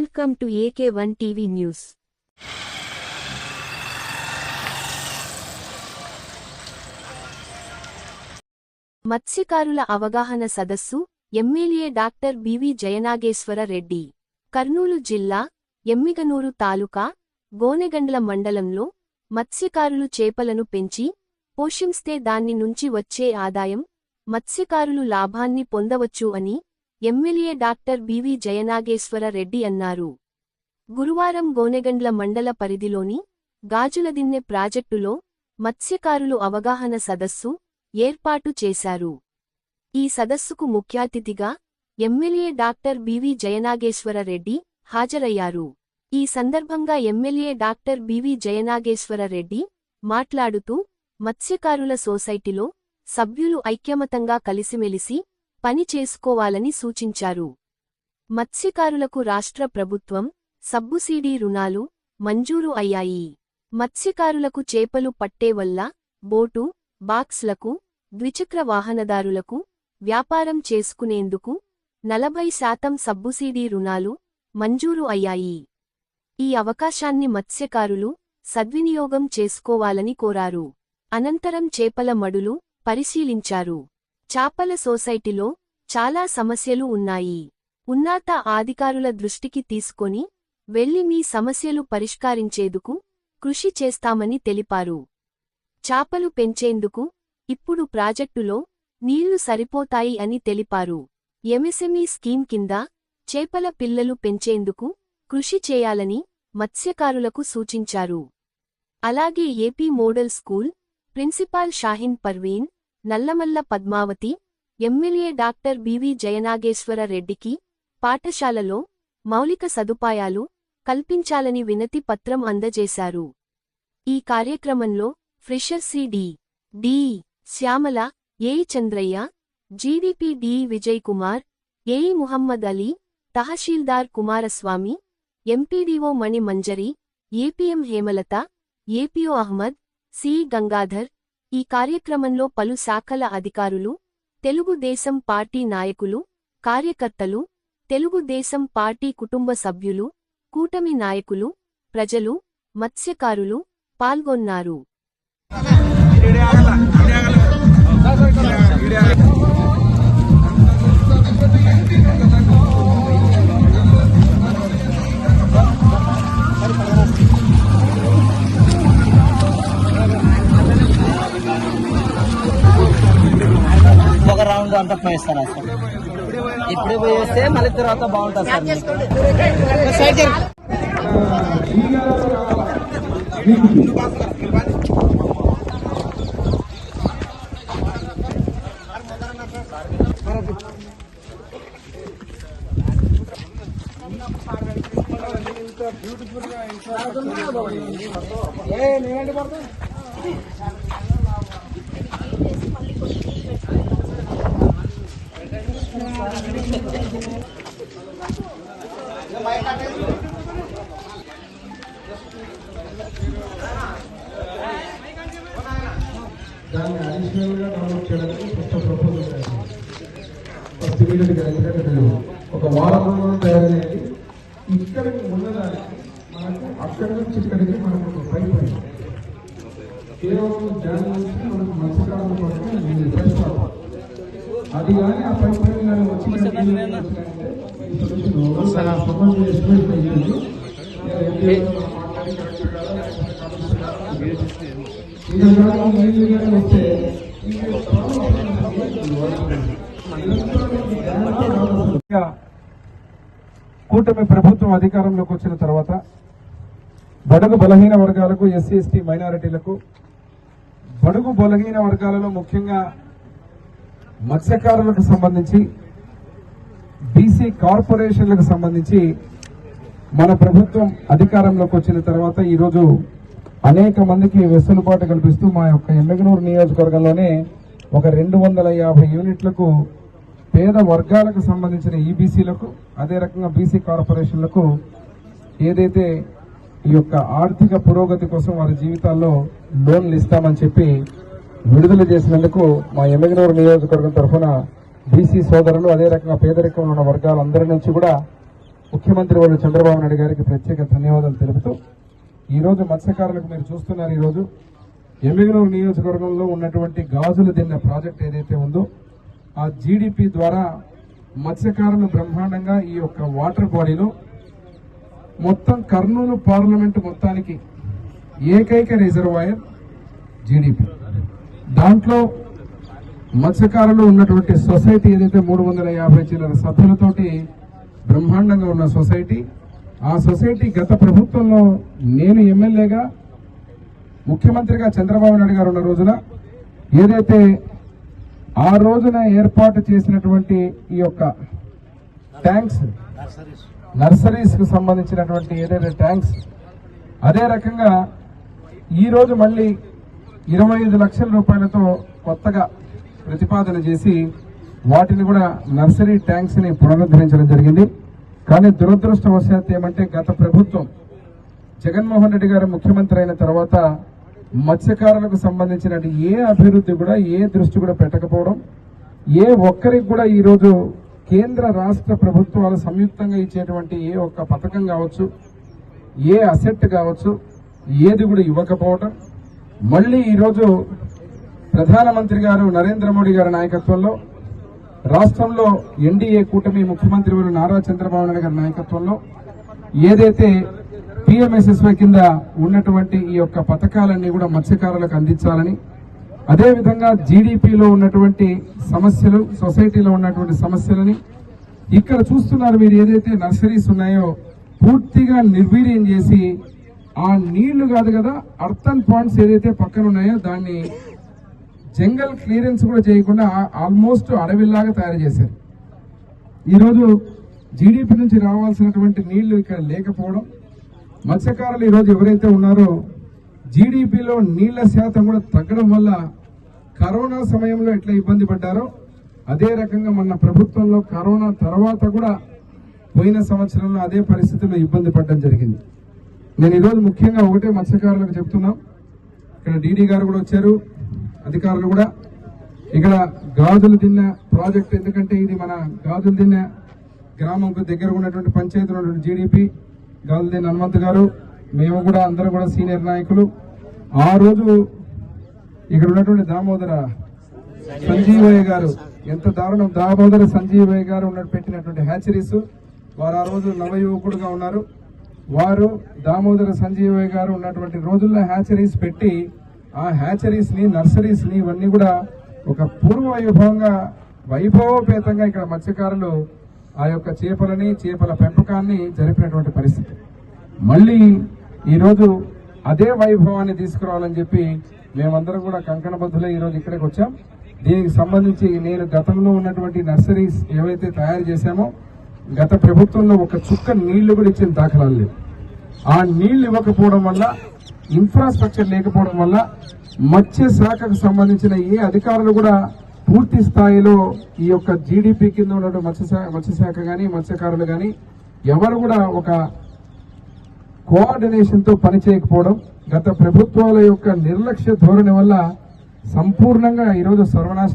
Welcome to AK one TV news మత్స్యకారుల అవగాహన సదస్సు MLA doctor BV Jayanageswara Reddy. Kurnool జిల్లా ఎమ్మిగనూరు తాలూకా గోనెగండ్ల మండలంలో మత్స్యకారులు చేపలను పెంచి పోషింస్తే దాన్ని నుంచి వచ్చే ఆదాయం మత్స్యకారులు లాభాన్ని పొందవచ్చు అని MLA doctor BV Jayanageswara Reddy అన్నారు. గురువారం గోనెగండ్ల మండల పరిధిలోని గాజులదిన్నె ప్రాజెక్టులో మత్స్యకారులు అవగాహన సదస్సు ఏర్పాటు చేశారు. ఈ సదస్సుకు ముఖ్యాతిథిగా MLA doctor BV Jayanageswara Reddy హాజరయ్యారు. ఈ సందర్భంగా MLA doctor BV Jayanageswara Reddy మాట్లాడుతూ మత్స్యకారుల సొసైటీలో సభ్యులు ఐక్యమతంగా కలిసిమెలిసి పని చేసుకోవాలని సూచించారు. మత్స్యకారులకు రాష్ట్ర ప్రభుత్వం సబ్బుసీడీ రుణాలు మంజూరు అయ్యాయి. మత్స్యకారులకు చేపలు పట్టే వల్ల బోటు బాక్స్లకు ద్విచక్ర వాహనదారులకు వ్యాపారం చేసుకునేందుకు నలభై శాతం సబ్బుసీడీ రుణాలు మంజూరు అయ్యాయి. ఈ అవకాశాన్ని మత్స్యకారులు సద్వినియోగం చేసుకోవాలని కోరారు. అనంతరం చేపల మడులు పరిశీలించారు. చాపల సొసైటీలో చాలా సమస్యలు ఉన్నాయి. ఉన్నత అధికారుల దృష్టికి తీసుకొని వెళ్ళి మీ సమస్యలు పరిష్కరించేందుకు కృషి చేస్తామని తెలిపారు. చాపలు పెంచేందుకు ఇప్పుడు ప్రాజెక్టులో నీళ్ళు సరిపోతాయి అని తెలిపారు. ఎంఎస్ఎంఈ స్కీమ్ కింద చేపల పిల్లలు పెంచేందుకు కృషి చేయాలని మత్స్యకారులకు సూచించారు. అలాగే AP model school principal Shaheen Parveen Nallamalla Padmavathi MLA doctor BV Jayanageswara రెడ్డికి పాఠశాలలో మౌలిక సదుపాయాలు కల్పించాలని వినతి పత్రం అందజేశారు. ఈ కార్యక్రమంలో ఫ్రిషర్ CD D Shyamala AE Chandraiah GDP D Vijay Kumar AE Muhammad Ali tahsildar Kumaraswamy MPDO Mani Manjari APM Hemalatha APO Ahmed C Gangadhar ఈ కార్యక్రమంలో పలు శాఖల అధికారులు తెలుగుదేశం పార్టీ నాయకులు కార్యకర్తలు తెలుగుదేశం పార్టీ కుటుంబ సభ్యులు కూటమి నాయకులు ప్రజలు మత్స్యకారులు పాల్గొన్నారు. ఒక రౌండ్ అంతా పోయిస్తారా సార్ ఇప్పుడే పోయేస్తే మళ్ళీ తర్వాత బాగుంటుంది సార్ మీకు. దాన్ని అడిషనల్గా డెవలప్ చేయడానికి కొత్త ప్రపోజల్ తయారు ఫస్ట్ ఇమీడియట్ ఎందుకంటే మీరు ఒక వారం రోజులు తయారు చేయండి. ఇక్కడికి ఉన్నదానికి మనకు అక్కడి నుంచి ఇక్కడికి మనకు ఒక పైప్ కేవలం దాని నుంచి మనకు మత్స్యకారుల కోసం ఇది పరిష్కారం అది కానీ ఆ పైప్ లైన్ కానీ వచ్చినట్టు వస్తే కూటమి ప్రభుత్వం అధికారంలోకి వచ్చిన తర్వాత బడుగు బలహీన వర్గాలకు ఎస్సీ ఎస్టీ మైనారిటీలకు బడుగు బలహీన వర్గాలలో ముఖ్యంగా మత్స్యకారులకు సంబంధించి బీసీ కార్పొరేషన్లకు సంబంధించి మన ప్రభుత్వం అధికారంలోకి వచ్చిన తర్వాత ఈరోజు అనేక మందికి వెసులుబాటు కల్పిస్తూ మా యొక్క ఎమ్మెగనూరు నియోజకవర్గంలోనే ఒక రెండు వందల యాభై యూనిట్లకు పేద వర్గాలకు సంబంధించిన ఈబీసీలకు అదే రకంగా బీసీ కార్పొరేషన్లకు ఏదైతే ఈ యొక్క ఆర్థిక పురోగతి కోసం వారి జీవితాల్లో లోన్లు ఇస్తామని చెప్పి విడుదల చేసినందుకు మా ఎమ్మెగనూరు నియోజకవర్గం తరఫున బీసీ సోదరులు అదే రకంగా పేదరికంలో ఉన్న వర్గాలందరి నుంచి కూడా ముఖ్యమంత్రి వారు చంద్రబాబు నాయుడు గారికి ప్రత్యేక ధన్యవాదాలు తెలుపుతూ ఈరోజు మత్స్యకారులకు మీరు చూస్తున్నారు ఈరోజు ఎమ్మిగనూరు నియోజకవర్గంలో ఉన్నటువంటి గాజులు దిన్న ప్రాజెక్ట్ ఏదైతే ఉందో ఆ జీడిపి ద్వారా మత్స్యకారులు బ్రహ్మాండంగా ఈ యొక్క వాటర్ బాడీలో మొత్తం కర్నూలు పార్లమెంటు మొత్తానికి ఏకైక రిజర్వాయర్ జీడిపి దాంట్లో మత్స్యకారులు ఉన్నటువంటి సొసైటీ ఏదైతే మూడు వందల యాభై చిల్లర సభ్యులతోటి బ్రహ్మాండంగా ఉన్న సొసైటీ ఆ సొసైటీ గత ప్రభుత్వంలో నేను ఎమ్మెల్యేగా ముఖ్యమంత్రిగా చంద్రబాబు నాయుడు గారు ఉన్న రోజున ఏదైతే ఆ రోజున ఏర్పాటు చేసినటువంటి ఈ యొక్క ట్యాంక్స్ నర్సరీస్కు సంబంధించినటువంటి ఏదైతే ట్యాంక్స్ అదే రకంగా ఈరోజు మళ్ళీ ఇరవై ఐదు లక్షల రూపాయలతో కొత్తగా ప్రతిపాదన చేసి వాటిని కూడా నర్సరీ ట్యాంక్స్ని పునరుద్ధరించడం జరిగింది. కానీ దురదృష్టవశాత్తు ఏమంటే గత ప్రభుత్వం జగన్మోహన్ రెడ్డి గారు ముఖ్యమంత్రి అయిన తర్వాత మత్స్యకారులకు సంబంధించిన ఏ అభివృద్ధి కూడా ఏ దృష్టి కూడా పెట్టకపోవడం ఏ ఒక్కరికి కూడా ఈరోజు కేంద్ర రాష్ట్ర ప్రభుత్వాలు సంయుక్తంగా ఇచ్చేటువంటి ఏ ఒక్క పథకం కావచ్చు ఏ అసెట్ కావచ్చు ఏది కూడా ఇవ్వకపోవటం మళ్ళీ ఈరోజు ప్రధానమంత్రి గారు నరేంద్ర మోడీ గారి నాయకత్వంలో రాష్ట్రంలో ఎన్డీఏ కూటమి ముఖ్యమంత్రి వారు నారా చంద్రబాబు నాయుడు గారి నాయకత్వంలో ఏదైతే పిఎంఎస్ఎస్వై కింద ఉన్నటువంటి ఈ యొక్క పథకాలన్నీ కూడా మత్స్యకారులకు అందించాలని అదేవిధంగా జీడిపిలో ఉన్నటువంటి సమస్యలు సొసైటీలో ఉన్నటువంటి సమస్యలని ఇక్కడ చూస్తున్నారు మీరు ఏదైతే నర్సరీస్ ఉన్నాయో పూర్తిగా నిర్వీర్యం చేసి ఆ నీళ్ళు కాదు కదా అర్థన్ పాయింట్స్ ఏదైతే పక్కన ఉన్నాయో దాన్ని జంగల్ క్లియరెన్స్ కూడా చేయకుండా ఆల్మోస్ట్ అడవిలాగా తయారు చేశారు. ఈరోజు జీడిపి నుంచి రావాల్సినటువంటి నీళ్ళు ఇక్కడ లేకపోవడం మత్స్యకారులు ఈరోజు ఎవరైతే ఉన్నారో జీడిపిలో నీళ్ళ శాతం కూడా తగ్గడం వల్ల కరోనా సమయంలో ఎట్లా ఇబ్బంది పడ్డారో అదే రకంగా మన ప్రభుత్వంలో కరోనా తర్వాత కూడా పోయిన సంవత్సరంలో అదే పరిస్థితుల్లో ఇబ్బంది పడడం జరిగింది. నేను ఈరోజు ముఖ్యంగా ఒకటే మత్స్యకారులకు చెప్తున్నాం. ఇక్కడ డీడీ గారు కూడా వచ్చారు అధికారులు కూడా. ఇక్కడ గాజులు తిన్న ప్రాజెక్ట్ ఎందుకంటే ఇది మన గాజులు తిన్న గ్రామంకు దగ్గర ఉన్నటువంటి పంచాయతీ ఉన్నటువంటి జీడిపి గాజులు తిన్న హనుమంత్ గారు. మేము కూడా అందరం కూడా సీనియర్ నాయకులు. ఆ రోజు ఇక్కడ ఉన్నటువంటి దామోదర సంజీవయ్య గారు ఎంత దారుణం. దామోదర సంజీవయ్య గారు ఉన్నట్టు పెట్టినటువంటి హ్యాచరీస్ వారు ఆ రోజు నవయువకుడుగా ఉన్నారు. వారు దామోదర సంజీవయ్య గారు ఉన్నటువంటి రోజుల్లో హ్యాచరీస్ పెట్టి ఆ హ్యాచరీస్ని నర్సరీస్ని ఇవన్నీ కూడా ఒక పూర్వ వైభవంగా వైభవోపేతంగా ఇక్కడ మత్స్యకారులు ఆ యొక్క చేపలని చేపల పెంపకాన్ని జరిపినటువంటి పరిస్థితి. మళ్ళీ ఈరోజు అదే వైభవాన్ని తీసుకురావాలని చెప్పి మేమందరం కూడా కంకణబద్ధులే ఈరోజు ఇక్కడికి వచ్చాం. దీనికి సంబంధించి నేను గతంలో ఉన్నటువంటి నర్సరీస్ ఏవైతే తయారు చేశామో గత ప్రభుత్వంలో ఒక చుక్క నీళ్ళు కూడా ఇచ్చిన దాఖలాలు లేవు. ఆ నీళ్ళు ఇవ్వకపోవడం వల్ల ఇన్ఫ్రాస్ట్రక్చర్ లేకపోవడం వల్ల మత్స్య శాఖకు సంబంధించిన ఏ అధికారులు కూడా పూర్తి స్థాయిలో ఈ యొక్క జీడిపి కింద ఉన్నటువంటి మత్స్యశాఖ మత్స్యశాఖ కానీ మత్స్యకారులు కానీ ఎవరు కూడా ఒక కోఆర్డినేషన్తో పనిచేయకపోవడం గత ప్రభుత్వాల యొక్క నిర్లక్ష్య ధోరణి వల్ల సంపూర్ణంగా ఈరోజు సర్వనాశనం